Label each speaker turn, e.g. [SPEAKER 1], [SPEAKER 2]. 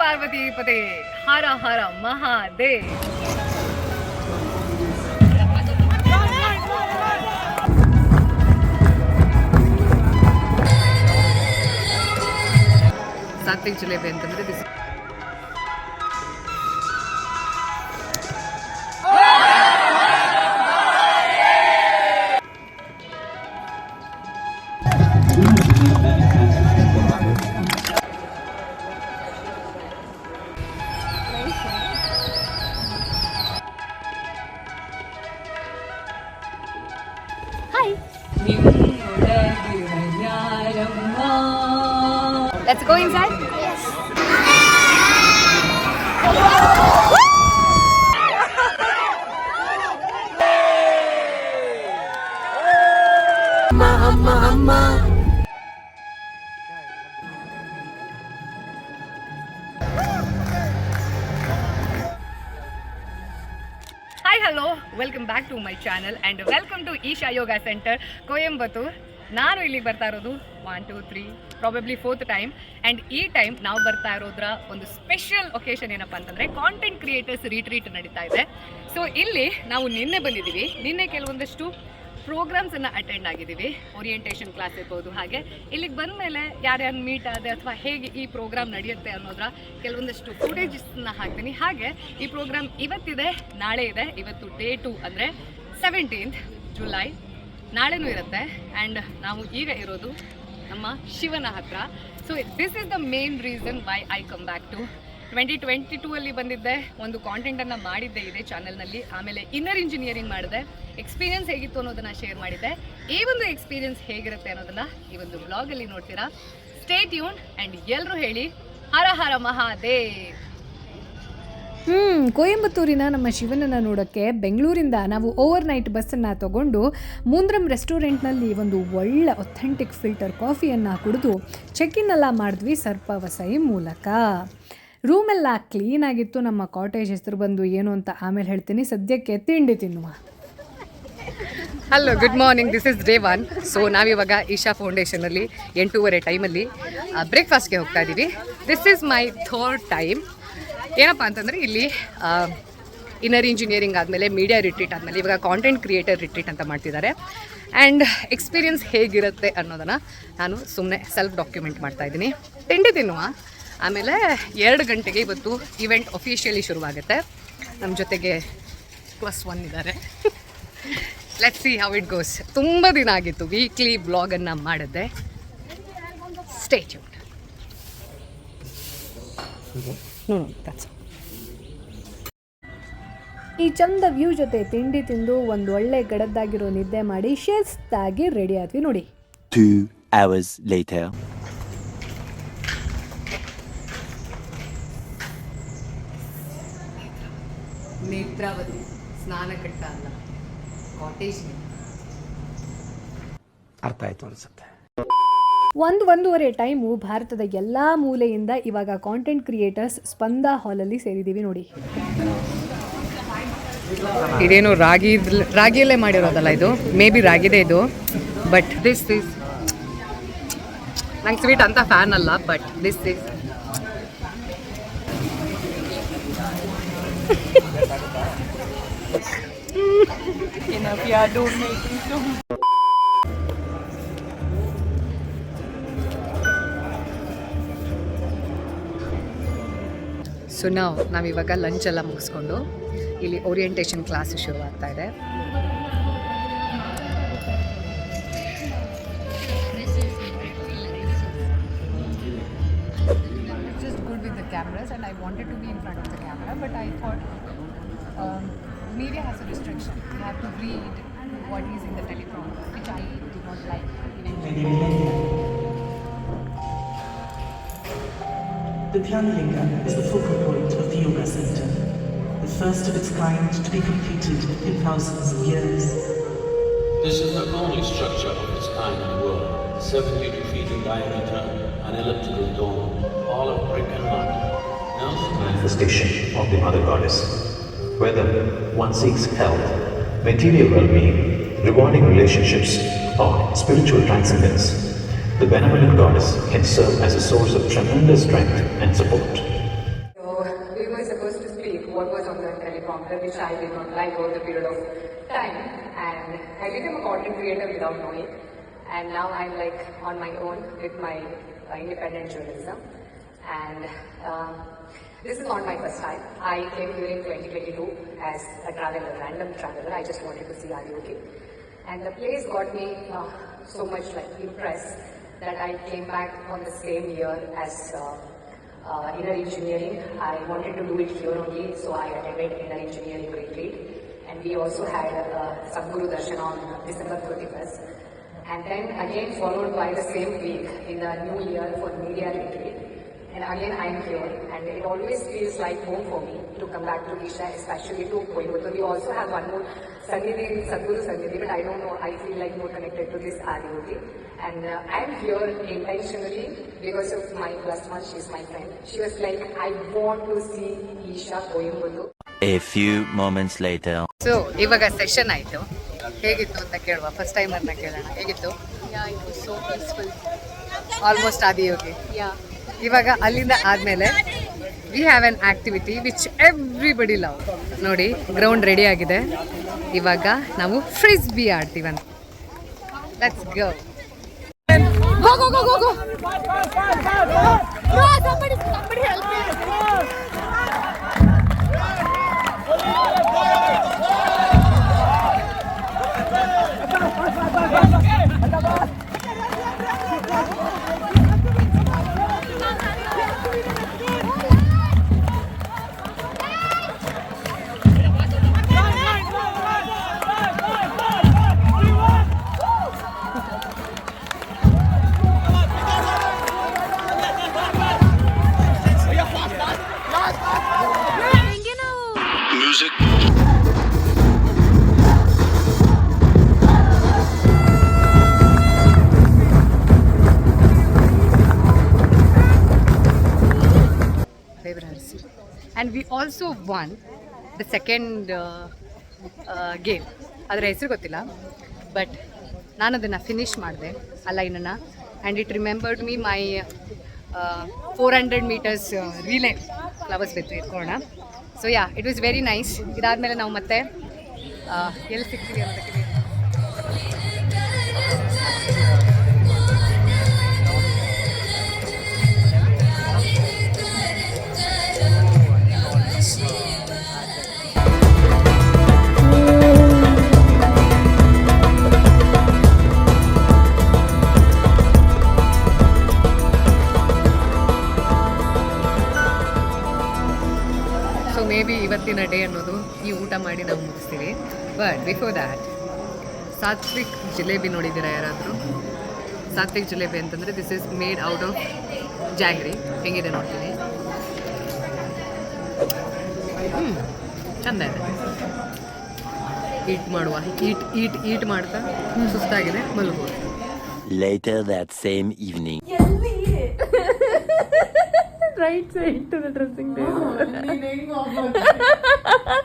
[SPEAKER 1] ಪಾರ್ವತಿ ಪದೇ ಹರ ಹರ ಮಹಾದೇ ಸಾತ್ವಿಕ್ ಜಿಲೇಬಿ ಅಂತಂದ್ರೆ ಬಿಸಿ. Let's go inside? Yes. Hi, hello. Welcome back to my channel and welcome to Isha Yoga Center, Coimbatore. ನಾನು ಇಲ್ಲಿಗೆ ಬರ್ತಾ ಇರೋದು one two three probably fourth time and ಈ time ನಾವು ಬರ್ತಾ ಇರೋದ್ರ ಒಂದು ಸ್ಪೆಷಲ್ ಒಕೇಶನ್ ಏನಪ್ಪ ಅಂತಂದರೆ ಕಾಂಟೆಂಟ್ ಕ್ರಿಯೇಟರ್ಸ್ ರೀಟ್ರೀಟ್ ನಡೀತಾ ಇದೆ. ಸೊ ಇಲ್ಲಿ ನಾವು ನಿನ್ನೆ ಬಂದಿದ್ದೀವಿ. ನಿನ್ನೆ ಕೆಲವೊಂದಷ್ಟು ಪ್ರೋಗ್ರಾಮ್ಸನ್ನು ಅಟೆಂಡ್ ಆಗಿದ್ದೀವಿ. ಓರಿಯೆಂಟೇಷನ್ ಕ್ಲಾಸ್ ಇರ್ಬೋದು, ಹಾಗೆ ಇಲ್ಲಿಗೆ ಬಂದ ಮೇಲೆ ಯಾರ್ಯಾರು ಮೀಟ್ ಆದೆ ಅಥವಾ ಹೇಗೆ ಈ ಪ್ರೋಗ್ರಾಮ್ ನಡೆಯುತ್ತೆ ಅನ್ನೋದ್ರ ಕೆಲವೊಂದಷ್ಟು ಫುಟೇಜಸ್ನ ಹಾಕ್ತೀನಿ. ಹಾಗೆ ಈ ಪ್ರೋಗ್ರಾಮ್ ಇವತ್ತಿದೆ, ನಾಳೆ ಇದೆ. ಇವತ್ತು ಡೇ ಟು ಅಂದರೆ ಸೆವೆಂಟೀನ್ತ್ ಜುಲೈ ನಾಳೆನೂ ಇರುತ್ತೆ. ಆ್ಯಂಡ್ ನಾವು ಈಗ ಇರೋದು ನಮ್ಮ ಶಿವನ ಹತ್ರ. So this is the main reason why I come back to twenty twenty two ಅಲ್ಲಿ ಬಂದಿದ್ದೆ. ಒಂದು ಕಾಂಟೆಂಟನ್ನು ಮಾಡಿದ್ದೆ ಇದೆ ಚಾನಲ್ನಲ್ಲಿ ಆಮೇಲೆ ಇನ್ನರ್ ಇಂಜಿನಿಯರಿಂಗ್ ಮಾಡಿದೆ. ಎಕ್ಸ್ಪೀರಿಯನ್ಸ್ ಹೇಗಿತ್ತು ಅನ್ನೋದನ್ನ ಶೇರ್ ಮಾಡಿದ್ದೆ. ಈ ಒಂದು ಎಕ್ಸ್ಪೀರಿಯನ್ಸ್ ಹೇಗಿರುತ್ತೆ ಅನ್ನೋದನ್ನ ಈ ಒಂದು ಬ್ಲಾಗಲ್ಲಿ ನೋಡ್ತೀರಾ. ಸ್ಟೇ ಟ್ಯೂನ್ ಆ್ಯಂಡ್ ಎಲ್ಲರೂ ಹೇಳಿ ಹರ ಹರ ಮಹಾದೇವ್.
[SPEAKER 2] ಹ್ಮ್, ಕೊಯಂಬತ್ತೂರಿನ ನಮ್ಮ ಶಿವನನ್ನ ನೋಡೋಕ್ಕೆ ಬೆಂಗಳೂರಿಂದ ನಾವು ಓವರ್ ನೈಟ್ ಬಸ್ಸನ್ನು ತಗೊಂಡು ಮುಂದ್ರಂ ರೆಸ್ಟೋರೆಂಟ್ನಲ್ಲಿ ಒಂದು ಒಳ್ಳೆ ಒಥೆಂಟಿಕ್ ಫಿಲ್ಟರ್ ಕಾಫಿಯನ್ನು ಕುಡಿದು ಚೆಕ್ ಇನ್ ಎಲ್ಲ ಮಾಡಿದ್ವಿ ಸರ್ಪವಸೈ ಮೂಲಕ. ರೂಮೆಲ್ಲ ಕ್ಲೀನಾಗಿತ್ತು ನಮ್ಮ ಕಾಟೇಜ್ ಹೆಸರು ಬಂದು ಏನು ಅಂತ ಆಮೇಲೆ ಹೇಳ್ತೀನಿ. ಸದ್ಯಕ್ಕೆ ತಿಂಡಿ ತಿನ್ನುವ.
[SPEAKER 1] Hello good morning this is one so ನಾವಿವಾಗ ಈಶಾ ಫೌಂಡೇಶನಲ್ಲಿ ಎಂಟೂವರೆ ಟೈಮಲ್ಲಿ ಬ್ರೇಕ್ಫಾಸ್ಟ್ಗೆ ಹೋಗ್ತಾ ಇದ್ದೀವಿ this is my third time ಏನಪ್ಪ ಅಂತಂದರೆ ಇಲ್ಲಿ ಇನ್ನರ್ ಇಂಜಿನಿಯರಿಂಗ್ ಆದಮೇಲೆ ಮೀಡಿಯಾ ರಿಟ್ರೀಟ್ ಆದಮೇಲೆ, ಇವಾಗ ಕಾಂಟೆಂಟ್ ಕ್ರಿಯೇಟರ್ ರಿಟ್ರೀಟ್ ಅಂತ ಮಾಡ್ತಿದ್ದಾರೆ. ಆ್ಯಂಡ್ ಎಕ್ಸ್ಪೀರಿಯನ್ಸ್ ಹೇಗಿರುತ್ತೆ ಅನ್ನೋದನ್ನು ನಾನು ಸುಮ್ಮನೆ ಸೆಲ್ಫ್ ಡಾಕ್ಯುಮೆಂಟ್ ಮಾಡ್ತಾ ಇದ್ದೀನಿ. ತಿಂಡಿ ತಿನ್ನುವ. ಆಮೇಲೆ ಎರಡು ಗಂಟೆಗೆ ಇವತ್ತು ಇವೆಂಟ್ ಅಫಿಷಿಯಲಿ ಶುರುವಾಗುತ್ತೆ. ನಮ್ಮ ಜೊತೆಗೆ ಪ್ಲಸ್ ಒನ್ ಇದ್ದಾರೆ. Let see how it goes ತುಂಬ ದಿನ ಆಗಿತ್ತು ವೀಕ್ಲಿ ಬ್ಲಾಗನ್ನು ಮಾಡಿದ್ದೆ. ಸ್ಟೇ ಟ್ಯೂನ್ ನೋ ದಟ್ಸ್
[SPEAKER 2] ಈ ಚಂದ ವ್ಯೂ ಜೊತೆ ತಿಂಡಿ ತಿಂದು ಒಂದು ಒಳ್ಳೆ ಗಡದ್ದಾಗಿರೋ ನಿದ್ದೆ ಮಾಡಿ ಶಿಸ್ತಾಗಿ ರೆಡಿ ಆದ್ವಿ ನೋಡಿ.
[SPEAKER 3] Two hours later.
[SPEAKER 1] ನೇತ್ರಾವತಿ ಸ್ನಾನಘಟ್ಟ ಅಲ್ಲ ಕಾಟೇಜ್
[SPEAKER 4] ಅರ್ಥ ಆಯ್ತು ಅನ್ಸುತ್ತೆ.
[SPEAKER 2] ಒಂದು ಒಂದೂವರೆ ಟೈಮು ಭಾರತದ ಎಲ್ಲ ಮೂಲೆಯಿಂದ ಇವಾಗ ಕಾಂಟೆಂಟ್ ಕ್ರಿಯೇಟರ್ಸ್ ಸ್ಪಂದ ಹಾಲಲ್ಲಿ ಸೇರಿದ್ದೀವಿ ನೋಡಿ.
[SPEAKER 1] ಇದೇನು ರಾಗಿ ರಾಗಿಯಲ್ಲೇ ಮಾಡಿರೋದಲ್ಲ ಇದು? ಮೇ ಬಿ ರಾಗಿದೆ ಇದು ಬಟ್ ದಿಸ್ ಇಸ್ ನಂಗೆ ಸ್ವೀಟ್ ಅಂತ ಫ್ಯಾನ್ ಅಲ್ಲ ಬಟ್ ದಿಸ್ ಇಸ್ ಸೊ ನಾವು ನಾವಿವಾಗ ಲಂಚ್ ಎಲ್ಲ ಮುಗಿಸ್ಕೊಂಡು ಇಲ್ಲಿ ಓರಿಯೆಂಟೇಷನ್ ಕ್ಲಾಸ್ ಶುರು ಆಗ್ತಾ ಇದೆ cameras and I wanted to be in front of the camera but I thought um, media has a restriction you have to read what is in the teleprompter which I do not like
[SPEAKER 5] The Dhyana Linga is the focal point of the Yoga Center, the first of its kind to be completed in thousands of years.
[SPEAKER 6] This is the only structure of its kind in the world, 72 feet in diameter, an elliptical dome, all of brick and mud. Now the
[SPEAKER 7] manifestation of the Mother Goddess. Whether one seeks health, material well-being, rewarding relationships, or spiritual transcendence, the benevolent goddess can serve as a source of tremendous strength and support.
[SPEAKER 1] So, we were supposed to speak what was on the teleprompter, which I did not like over the period of time, and I became a content creator without knowing. And now I'm like on my own with my uh, independent journalism. And uh, this is not my first time. I came during 2022 as a traveler, random traveler. I just wanted to see are you okay. And the place got me uh, so much like impressed that I came back on the same year as uh, uh, inner engineering. I wanted to do it here only, so I attended inner engineering retreat. And we also had uh, Sadhguru Darshan on December 31st. And then again followed by the same week in the new year for media retreat. And again I'm here and it always feels like home for me to come back to Isha, especially to Coimbatore. We also have one more Sannidhi, Sadhguru Sannidhi, but I don't know, I feel like more connected to this Adiyogi. And uh, I'm here intentionally because of my plus one, she's my friend. She was like, I want to see Isha Coimbatore.
[SPEAKER 3] A few moments later.
[SPEAKER 1] So, ಇವಾಗ session ಆಯಿತು ಹೇಗಿತ್ತು ಅಂತ ಕೇಳುವ first ಟೈಮರ್ನ ಕೇಳೋಣ ಹೇಗಿತ್ತು
[SPEAKER 4] Yeah, it was so peaceful.
[SPEAKER 1] Almost Adiyogi
[SPEAKER 4] Yeah.
[SPEAKER 1] ಇವಾಗ ಅಲ್ಲಿಂದ ಆದಮೇಲೆ we have an activity which everybody love ನೋಡಿ ಗ್ರೌಂಡ್ ರೆಡಿ ಆಗಿದೆ ಇವಾಗ ನಾವು ಫ್ರಿಜ್ ಬಿ ಆಡ್ತೀವಂತ ಲೆಟ್ಸ್ ಗೋ ಹೋಗೋ ಹೋಗೋ ಹೋಗೋ also one the second game ಅದರ ಹೆಸರು ಗೊತ್ತಿಲ್ಲ ಬಟ್ ನಾನು ಅದನ್ನು ಫಿನಿಶ್ ಮಾಡಿದೆ ಆ ಲೈನನ್ನು and it remembered me my four hundred meters relay flowers ಬಿತ್ತು ಇಟ್ಕೊಳ್ಳೋಣ. So yeah it was very nice ಇದಾದಮೇಲೆ ನಾವು ಮತ್ತೆ ಆ, ಎಲ್ಲಿ ಸಿಗ್ತೀವಿ ಅನ್ನೋದಕ್ಕೆ ಬಿ ಡೇ ಅನ್ನೋದು ಈ ಊಟ ಮಾಡಿ ನಾವು ಮುಗಿಸ್ತೀವಿ. But before that Satvik jalebi ನೋಡಿದ್ದೀರಾ ಯಾರಾದರೂ? ಸಾತ್ವಿಕ್ ಜಿಲೇಬಿ ಅಂತಂದರೆ this is made out of jaggery ಹೆಂಗಿದೆ ನೋಡ್ತೀನಿ. ಹ್ಞೂ ಚಂದ ಇದೆ. ಈಟ್ ಮಾಡುವ ಈಟ್ ಈಟ್ ಈಟ್ ಮಾಡ್ತಾ ಸುಸ್ತಾಗಿದೆ, ಮಲಗುವ.
[SPEAKER 3] Later that same evening.
[SPEAKER 2] Right side to the dressing
[SPEAKER 8] So